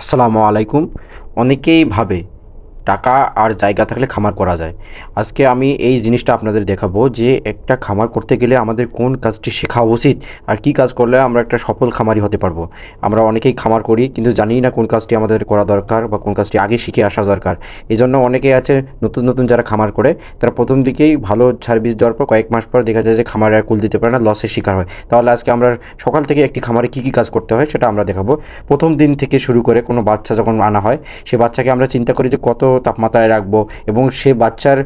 আসসালামু আলাইকুম। অনেকেই ভাবে টাকা আর জায়গা থাকলে খামার করা যায়। আজকে আমি এই জিনিসটা আপনাদের দেখাবো যে একটা খামার করতে গেলে আমাদের কোন কাজটি শেখা উচিত আর কি কাজ করলে আমরা একটা সফল খামারি হতে পারব। আমরা অনেকেই খামার করি কিন্তু জানি না কোন কাজটি আমাদের করা দরকার বা কোন কাজটি আগে শিখে আসা দরকার। এই জন্য অনেকেই আছে নতুন নতুন যারা খামার করে, তারা প্রথম দিকেই ভালো সার্ভিস দেওয়ার পর কয়েক মাস পর দেখা যায় যে খামারে আর কুল দিতে পারে না লসের শিকার হয়। তাহলে আজকে আমরা সকাল থেকে একটি খামারে কী কী কাজ করতে হয় সেটা আমরা দেখাবো। প্রথম দিন থেকে শুরু করে কোনো বাচ্চা যখন আনা হয়, সে বাচ্চাকে আমরা চিন্তা করি যে কত তাপমাত্রায় রাখব এবং সে বাচ্চার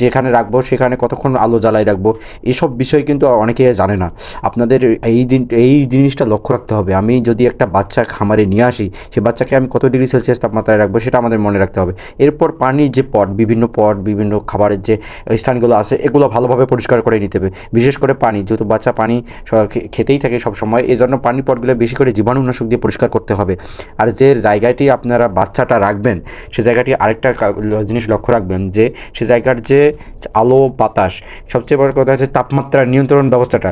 যেখানে রাখব সেখানে কতক্ষণ আলো জ্বালায় রাখব, এসব বিষয় কিন্তু অনেকে জানে না। আপনাদের এই দিন, এই জিনিসটা লক্ষ্য রাখতে হবে। আমি যদি একটা বাচ্চা খামারে নিয়ে আসি, সে বাচ্চাকে আমি কত ডিগ্রি সেলসিয়াস তাপমাত্রায় রাখব সেটা আমাদের মনে রাখতে হবে। এরপর পানির যে পট, বিভিন্ন পট, বিভিন্ন খাবারের যে স্থানগুলো আছে, এগুলো ভালোভাবে পরিষ্কার করে নিতে হবে। বিশেষ করে পানি, যেহেতু বাচ্চা পানি খেতেই থাকে সব সময় এই জন্য পানির পটগুলো বেশি করে জীবাণুনাশক দিয়ে পরিষ্কার করতে হবে। আর যে জায়গাটি আপনারা বাচ্চাটা রাখবেন, সে জায়গাটি আরেকটা জিনিস লক্ষ্য রাখবেন যে সে জায়গার যে আলো, বাতাস, সবচেয়ে বড় কথা হচ্ছে তাপমাত্রা নিয়ন্ত্রণ ব্যবস্থাটা।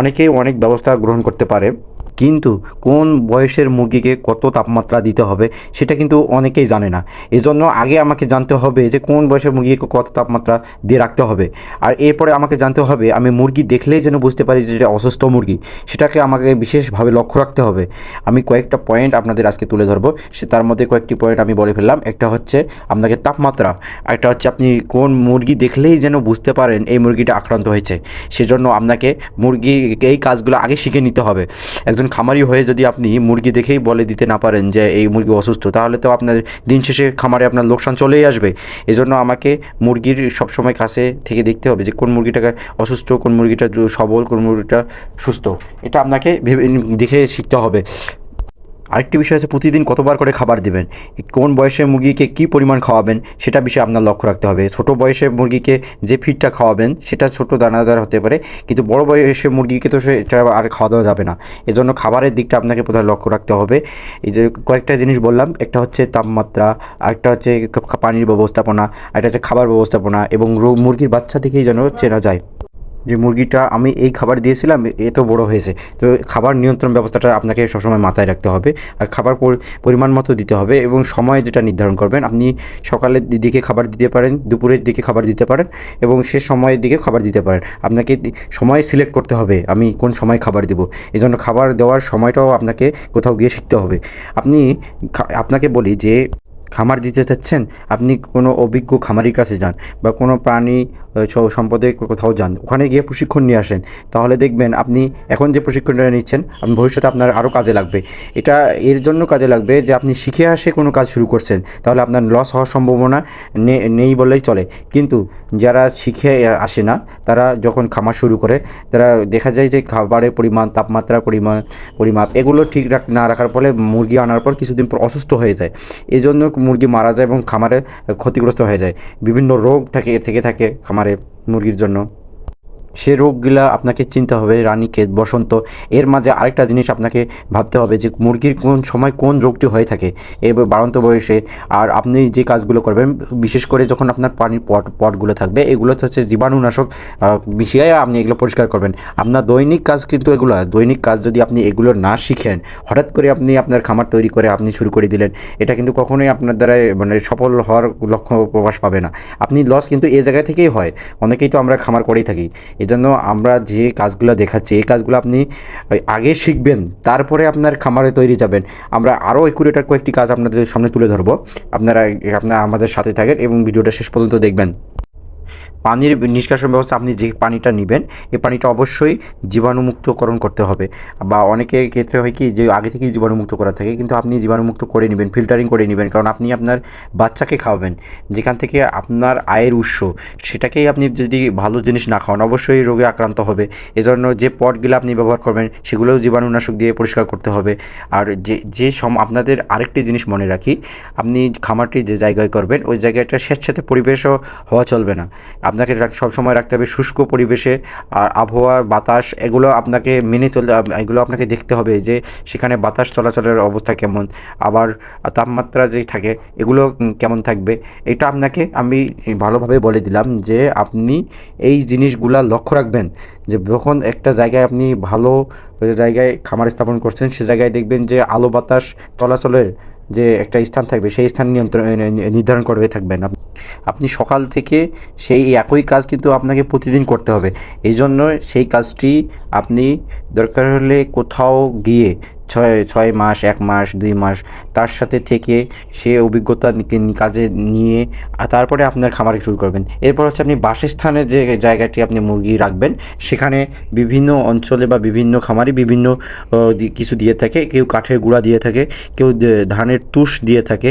অনেকেই অনেক ব্যবস্থা গ্রহণ করতে পারে। কিন্তু কোন বয়সের মুরগিকে কত তাপমাত্রা দিতে হবে সেটা কিন্তু অনেকেই জানে না। এজন্য আগে আমাকে জানতে হবে যে কোন বয়সের মুরগিকে কত তাপমাত্রা দিয়ে রাখতে হবে। আর এরপরে আমাকে জানতে হবে, আমি মুরগি দেখলেই যেন বুঝতে পারি যে এটা অসুস্থ মুরগি। সেটাকে আমাকে বিশেষভাবে লক্ষ্য রাখতে হবে। আমি কয়েকটা পয়েন্ট আপনাদের আজকে তুলে ধরবো। সে তার মধ্যে কয়েকটি পয়েন্ট আমি বলে ফেললাম। একটা হচ্ছে আপনাকে তাপমাত্রা। একটা হচ্ছে আপনি কোন মুরগি দেখলেই যেন বুঝতে পারেন এই মুরগিটা আক্রান্ত হয়েছে। সেজন্য আপনাকে মুরগি এই কাজগুলো আগে শিখে নিতে হবে। একজন খামারি হয়ে যদি আপনি মুরগি দেখেই বলে দিতে না পারেন যে এই মুরগি অসুস্থ, তাহলে তো আপনার দিন শেষে খামারে আপনার লোকসান চলেই আসবে। এজন্য আমাকে মুরগির সবসময় কাছে থেকে দেখতে হবে যে কোন মুরগিটাকে অসুস্থ, কোন মুরগিটা সবল, কোন মুরগিটা সুস্থ। এটা আপনাকে ভেবে দেখে শিখতে হবে। আরেকটি বিষয় আছে প্রতিদিন কতবার করে খাবার দিবেন? কোন বয়সে মুরগিকে কী পরিমাণ খাওয়াবেন? সেটা বিষয়ে আপনার লক্ষ্য রাখতে হবে। ছোট বয়সে মুরগিকে যে ফিডটা খাওয়াবেন, সেটা ছোট দানাদার হতে পারে, কিন্তু বড় বয়সে মুরগিকে তো সেটা আর খাওয়া দাওয়া যাবে না। এজন্য খাবারের দিকটা আপনাকে প্রথমে লক্ষ্য রাখতে হবে। এই যে কয়েকটা জিনিস বললাম, একটা হচ্ছে তাপমাত্রা, আরেকটা হচ্ছে পানির ব্যবস্থাপনা একটা হচ্ছে খাবার ব্যবস্থাপনা এবং মুরগির বাচ্চা থেকেই যেন চেনা যায়। যে মুরগিটা আমি এই খাবার দিয়েছিলাম, এত বড় হয়েছে। তো খাবার নিয়ন্ত্রণ ব্যবস্থাটা আপনাকে সবসময় মাথায় রাখতে হবে। আর খাবার পরিমাণ মতো দিতে হবে এবং সময় যেটা নির্ধারণ করবেন, আপনি সকালের দিকে খাবার দিতে পারেন, দুপুরের দিকে খাবার দিতে পারেন এবং শেষ সময়ের দিকে খাবার দিতে পারেন। আপনাকে সময় সিলেক্ট করতে হবে, আমি কোন সময় খাবার দেবো। জন্য খাবার দেওয়ার সময়টাও আপনাকে কোথাও গিয়ে শিখতে হবে। আপনি আপনাকে বলি যে খামার দিতে চাচ্ছেন, আপনি কোনো অভিজ্ঞ খামারির কাছে যান বা কোনো প্রাণী সম্পদে কোথাও যান, ওখানে গিয়ে প্রশিক্ষণ নিয়ে আসেন, তাহলে দেখবেন আপনি এখন যে প্রশিক্ষণটা নিচ্ছেন, আপনি ভবিষ্যতে আপনার আরও কাজে লাগবে। এটা এর জন্য কাজে লাগবে যে আপনি শিখে আসে কোনো কাজ শুরু করছেন, তাহলে আপনার লস হওয়ার সম্ভাবনা নেই বললেই চলে। কিন্তু যারা শিখে আসে না, তারা যখন খামার শুরু করে, তারা দেখা যায় যে খাবারের পরিমাণ, তাপমাত্রার পরিমাণ, পরিমাপ, এগুলো ঠিক রাখ, না রাখার ফলে মুরগি আনার পর কিছুদিন পর অসুস্থ হয়ে যায়। এই জন্য মুরগি মারা যায় এবং খামারে ক্ষতিগ্রস্ত হয়ে যায়। বিভিন্ন রোগ থাকে, থেকে থাকে খামারে মুরগির জন্য। সে রোগগুলা আপনাকে চিনতে হবে, রানীক্ষেত, বসন্ত। এর মাঝে আরেকটা জিনিস আপনাকে ভাবতে হবে যে মুরগির কোন সময় কোন রোগটি হয়ে থাকে এই বাড়ন্ত বয়সে। আর আপনি যে কাজগুলো করবেন, বিশেষ করে যখন আপনার পানির পট, পটগুলো থাকবে, এগুলো তো হচ্ছে জীবাণুনাশক মিশিয়ে আপনি এগুলো পরিষ্কার করবেন। আপনার দৈনিক কাজ কিন্তু এগুলো, দৈনিক কাজ যদি আপনি এগুলো না শিখেন, হঠাৎ করে আপনি আপনার খামার তৈরি করে আপনি শুরু করে দিলেন, এটা কিন্তু কখনোই আপনার দ্বারা মানে সফল হওয়ার লক্ষ্য প্রকাশ পাবে না। আপনি লস কিন্তু এ জায়গা থেকেই হয়, অনেকেই তো আমরা খামার করেই থাকি। এজন্য আমরা যে কাজগুলো দেখাচ্ছি, এই কাজগুলো আপনি আগে শিখবেন, তারপরে আপনার খামারে তৈরি যাবেন। আমরা আরও একুরেটার কয়েকটি কাজ আপনাদের সামনে তুলে ধরবো। আপনারা আপনারা আমাদের সাথে থাকেন এবং ভিডিওটা শেষ পর্যন্ত দেখবেন। পানির নিষ্কাশন ব্যবস্থা আপনি যে পানিটা নেবেন, এই পানিটা অবশ্যই জীবাণুমুক্তকরণ করতে হবে। বা অনেকের ক্ষেত্রে হয় কি যে আগে থেকেই জীবাণুমুক্ত করা থাকে, কিন্তু আপনি জীবাণুমুক্ত করে নেবেন, ফিল্টারিং করে নেবেন, কারণ আপনি আপনার বাচ্চাকে খাওয়াবেন, যেখান থেকে আপনার আয়ের উৎস, সেটাকেই আপনি যদি ভালো জিনিস না খাওয়ান, অবশ্যই রোগে আক্রান্ত হবে। এজন্য যে পটগুলো আপনি ব্যবহার করবেন, সেগুলোও জীবাণুনাশক দিয়ে পরিষ্কার করতে হবে। আর যে যে সম, আপনাদের আরেকটি জিনিস মনে রাখি, আপনি খামারটি যে জায়গায় করবেন, ওই জায়গাটা স্বেচ্ছাতে পরিবেশও হওয়া চলবে না। আপনাকে রাখ- সবসময় রাখতে হবে শুষ্ক পরিবেশে আর আবহাওয়া, বাতাস, এগুলো আপনাকে মেনে চলতে এগুলো আপনাকে দেখতে হবে যে সেখানে বাতাস চলাচলের অবস্থা কেমন। আবার তাপমাত্রা যে থাকে, এগুলো কেমন থাকবে, এটা আপনাকে আমি ভালোভাবে বলে দিলাম যে আপনি এই জিনিসগুলা লক্ষ্য রাখবেন। যে যখন একটা জায়গায় আপনি ভালো জায়গায় খামার স্থাপন করছেন, সে জায়গায় দেখবেন যে আলো বাতাস চলাচলের যে একটা স্থান থাকবে, সেই স্থান নিয়ন্ত্রণ নির্ধারণ করবে, থাকবেন। আপনি সকাল থেকে সেই একই কাজ কিন্তু আপনাকে প্রতিদিন করতে হবে। এই জন্য সেই কাজটি আপনি দরকার হলে কোথাও গিয়ে ছয় ছয় মাস, এক মাস, দুই মাস, তার সাথে থেকে সে অভিজ্ঞতা কাজে নিয়ে তারপরে আপনার খামারে শুরু করবেন। এরপর হচ্ছে আপনি বাসস্থানের যে জায়গাটি আপনি মুরগি রাখবেন, সেখানে বিভিন্ন অঞ্চলে বা বিভিন্ন খামারে বিভিন্ন কিছু দিয়ে থাকে, কেউ কাঠের গুঁড়া দিয়ে থাকে, কেউ ধানের তুষ দিয়ে থাকে।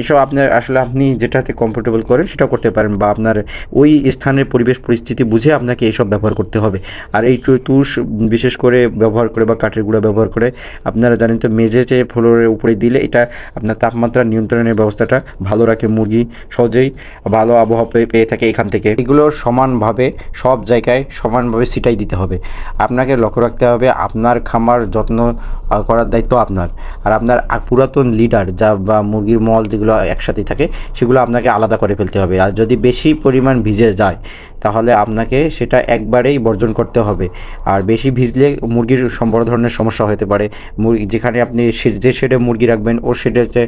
এসব আপনার, আসলে আপনি যেটাতে কমফোর্টেবল করেন সেটা করতে পারেন বা আপনার ওই স্থানের পরিবেশ পরিস্থিতি বুঝে আপনাকে এইসব ব্যবহার করতে হবে। আর এই তুষ বিশেষ করে ব্যবহার করে বা কাঠের গুঁড়া ব্যবহার করে আপনারা জানেন তো মেঝে যে ফ্লোরের উপরে দিলে এটা আপনার তাপমাত্রা নিয়ন্ত্রণের ব্যবস্থাটা ভালো রাখে, মুরগি সহজেই ভালো আবহাওয়া পেয়ে- থাকে এখান থেকে। এগুলো সমানভাবে, সব জায়গায় সমানভাবে সিটাই দিতে হবে। আপনাকে লক্ষ্য রাখতে হবে, আপনার খামার যত্ন করার দায়িত্ব আপনার। আর আপনার পুরাতন লিডার যা বা মুরগির মল যেগুলো একসাথে থাকে, সেগুলো আপনাকে আলাদা করে ফেলতে হবে। আর যদি বেশি পরিমাণ ভিজে যায়, তাহলে আপনাকে সেটা একবারেই বর্জন করতে হবে। আর বেশি ভিজলে মুরগির বড় ধরনের সমস্যা হতে পারে মুরগি যেখানে আপনি যে শেডে মুরগি রাখবেন ওর শেডেতে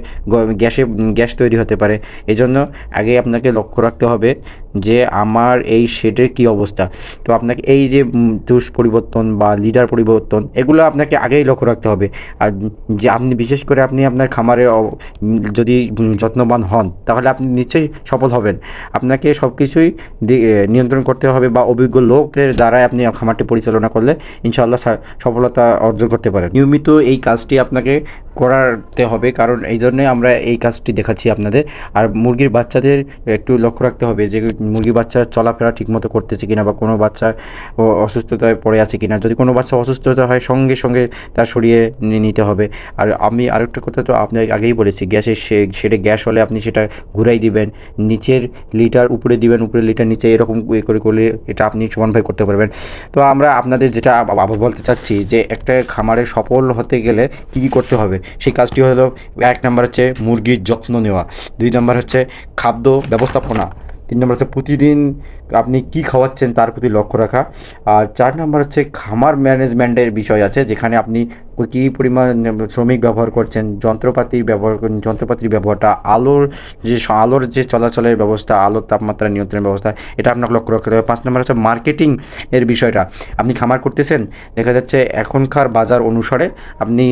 গ্যাসে গ্যাস তৈরি হতে পারে। এজন্য আগে আপনাকে লক্ষ্য রাখতে হবে যে আমার এই শেডের কী অবস্থা। তো আপনাকে এই যে তুষ পরিবর্তন বা লিডার পরিবর্তন, এগুলো আপনাকে আগেই লক্ষ্য রাখতে হবে। আর যে আপনি, বিশেষ করে আপনি আপনার খামারে যদি যত্নবান হন, তাহলে আপনি নিশ্চয়ই সফল হবেন। আপনাকে সব কিছুই নিয়ন্ত্রণ করতে হবে বা অভিজ্ঞ লোকের দ্বারাই আপনি খামারটি পরিচালনা করলে ইনশাআল্লাহ সফলতা অর্জন করতে পারেন। নিয়মিত এই কাজটি আপনাকে করাতে হবে, কারণ এই জন্যে আমরা এই কাজটি দেখাচ্ছি আপনাদের। আর মুরগির বাচ্চাদের একটু লক্ষ্য রাখতে হবে যে, মুরগির বাচ্চা চলাফেরা ঠিকমতো করতেছে কিনা বা কোনো বাচ্চা অসুস্থতায় পড়ে আছে কিনা। যদি কোনো বাচ্চা অসুস্থতা হয়, সঙ্গে সঙ্গে তা সরিয়ে নিতে হবে। আর আমি আরেকটা কথা তো আপনাকে আগেই বলেছি গ্যাসের সেটা গ্যাস হলে আপনি সেটা ঘুরাই দিবেন, নিচের লিটার উপরে দিবেন উপরে লিটার নিচে এরকম এ করে করলে এটা আপনি সমানভাবে করতে পারবেন। তো আমরা আপনাদের যেটা বলতে চাচ্ছি যে, একটা খামারে সফল হতে গেলে কী কী করতে হবে? সেই কাজটি হলো এক নম্বর হচ্ছে মুরগির যত্ন নেওয়া। দুই নম্বর হচ্ছে খাদ্য ব্যবস্থাপনা। তিন নম্বর হচ্ছে প্রতিদিন আপনি কি খাওয়াচ্ছেন তার প্রতি লক্ষ্য রাখা। আর চার নম্বর হচ্ছে খামার ম্যানেজমেন্টের বিষয় আছে, যেখানে আপনি কী পরিমাণ শ্রমিক ব্যবহার করছেন, যন্ত্রপাতি ব্যবহার যন্ত্রপাতির ব্যবহারটা, আলোর যে আলোর যে চলাচলের ব্যবস্থা, আলোর তাপমাত্রা নিয়ন্ত্রণের ব্যবস্থা, এটা আপনাকে লক্ষ্য রাখতে হবে। পাঁচ নম্বর হচ্ছে মার্কেটিং এর বিষয়টা। আপনি খামার করতেছেন, দেখা যাচ্ছে এখনকার বাজার অনুসারে আপনি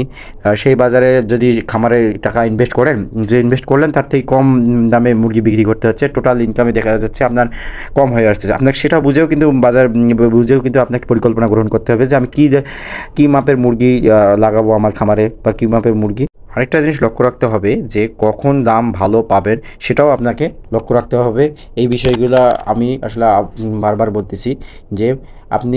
সেই বাজারে যদি খামারে টাকা ইনভেস্ট করেন, যে ইনভেস্ট করলেন তার থেকে কম দামে মুরগি বিক্রি করতে হচ্ছে টোটাল ইনকামে দেখা যাচ্ছে আপনার কম হয়ে আসতেছে। আপনাকে সেটা বুঝেও কিন্তু বাজার বুঝেও কিন্তু আপনাকে পরিকল্পনা গ্রহণ করতে হবে যে আমি কী কী মাপের মুরগি লাগাবো আমার খামারে বা কী মাপের মুরগি। আরেকটা জিনিস লক্ষ্য রাখতে হবে যে কখন দাম ভালো পাবেন সেটাও আপনাকে লক্ষ্য রাখতে হবে। এই বিষয়গুলো আমি আসলে বারবার বলতেছি যে আপনি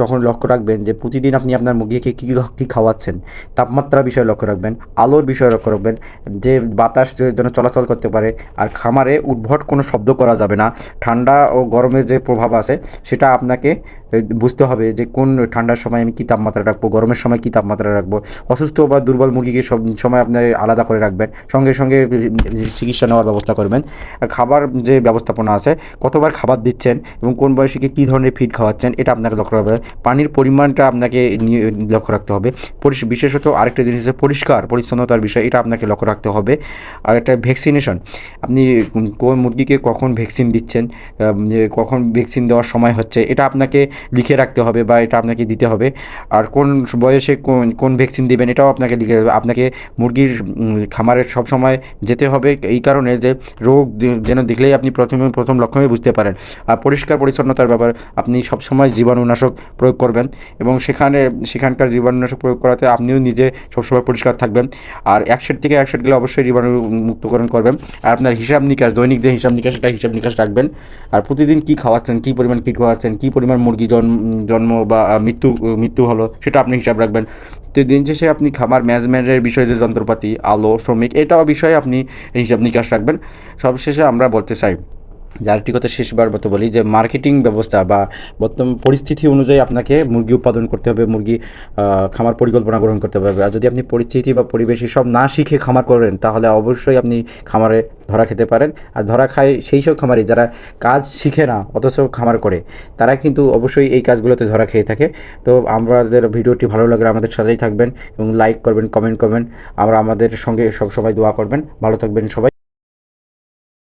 তখন লক্ষ্য রাখবেন যে প্রতিদিন আপনি আপনার মুরগিকে কী কী খাওয়াচ্ছেন। তাপমাত্রার বিষয়ে লক্ষ্য রাখবেন, আলোর বিষয়ে লক্ষ্য রাখবেন, যে বাতাস যেন চলাচল করতে পারে। আর খামারে উদ্ভট কোনো শব্দ করা যাবে না। ঠান্ডা ও গরমের যে প্রভাব আছে সেটা আপনাকে বুঝতে হবে যে কোন ঠান্ডার সময় আমি কী তাপমাত্রা রাখব, গরমের সময় কী তাপমাত্রা রাখব, অসুস্থ বা দুর্বল মুরগিকে সব সময় আপনি আলাদা করে রাখবেন, সঙ্গে সঙ্গে চিকিৎসা নেওয়ার ব্যবস্থা করবেন। খাবার যে ব্যবস্থাপনা আছে, কতবার খাবার দিচ্ছেন এবং কোন বয়সীকে কী ধরনের ফিড খাওয়াচ্ছেন, এটা আপনাকে লক্ষ্য রাখতে হবে। পানির পরিমাণটা আপনাকে লক্ষ্য রাখতে হবে। বিশেষত আরেকটা জিনিস হচ্ছে পরিষ্কার, পরিচ্ছন্নতার বিষয়, এটা আপনাকে লক্ষ্য রাখতে হবে। আর একটা ভ্যাকসিনেশন আপনি কোন মুরগিকে কখন ভ্যাকসিন দিচ্ছেন কখন ভ্যাকসিন দেওয়ার সময় হচ্ছে, এটা আপনাকে লিখে রাখতে হবে বা এটা আপনাকে দিতে হবে। আর কোন বয়সে কোন কোন ভ্যাকসিন দেবেন এটাও আপনাকে লিখে আপনাকে মুরগির উম, খামারে সব সময় যেতে হবে এই কারণে যে রোগ যেন দেখলেই আপনি প্রথমে প্রথম লক্ষণে বুঝতে পারেন। আর পরিষ্কার পরিচ্ছন্নতার ব্যাপার আপনি সবসময় জীবাণুনাশক প্রয়োগ করবেন এবং সেখানে সেখানকার জীবাণুনাশক প্রয়োগ করাতে আপনিও নিজে সবসময় পরিষ্কার থাকবেন। আর এক সেট থেকে এক সেট গেলে অবশ্যই জীবাণু মুক্তকরণ করবেন। আর আপনার হিসাব নিকাশ দৈনিক যে হিসাব নিকাশ সেটা হিসাব নিকাশ রাখবেন। আর প্রতিদিন কী খাওয়াচ্ছেন কী পরিমাণ কী খাওয়াচ্ছেন কী পরিমাণ মুরগি জন্ম জন্ম বা মৃত্যু মৃত্যু হলো, সেটা আপনি হিসাব রাখবেন। তো দিন শেষে আপনি খামার ম্যানেজমেন্টের বিষয়ে যে যন্ত্রপাতি, আলো, শ্রমিক, এটাও বিষয়ে আপনি হিসাব নিকাশ রাখবেন। সবশেষে আমরা বলতে চাই যার একটি কথা শেষবার মতো বলি যে মার্কেটিং ব্যবস্থা বা বর্তমান পরিস্থিতি অনুযায়ী আপনাকে মুরগি উৎপাদন করতে হবে, মুরগি খামার পরিকল্পনা গ্রহণ করতে হবে আর যদি আপনি পরিস্থিতি বা পরিবেশ সব না শিখে খামার করেন তাহলে অবশ্যই আপনি খামারে ধরা খেতে পারেন আর ধরা খায় সেই সব খামারি যারা কাজ শিখে না অথচ খামার করে তারা কিন্তু অবশ্যই এই কাজগুলোতে ধরা খেয়ে থাকে। তো আমাদের ভিডিওটি ভালো লাগলে আমাদের সাথেই থাকবেন এবং লাইক করবেন কমেন্ট করবেন। আমরা আমাদের সঙ্গে সব সবাই দোয়া করবেন। ভালো থাকবেন সবাই।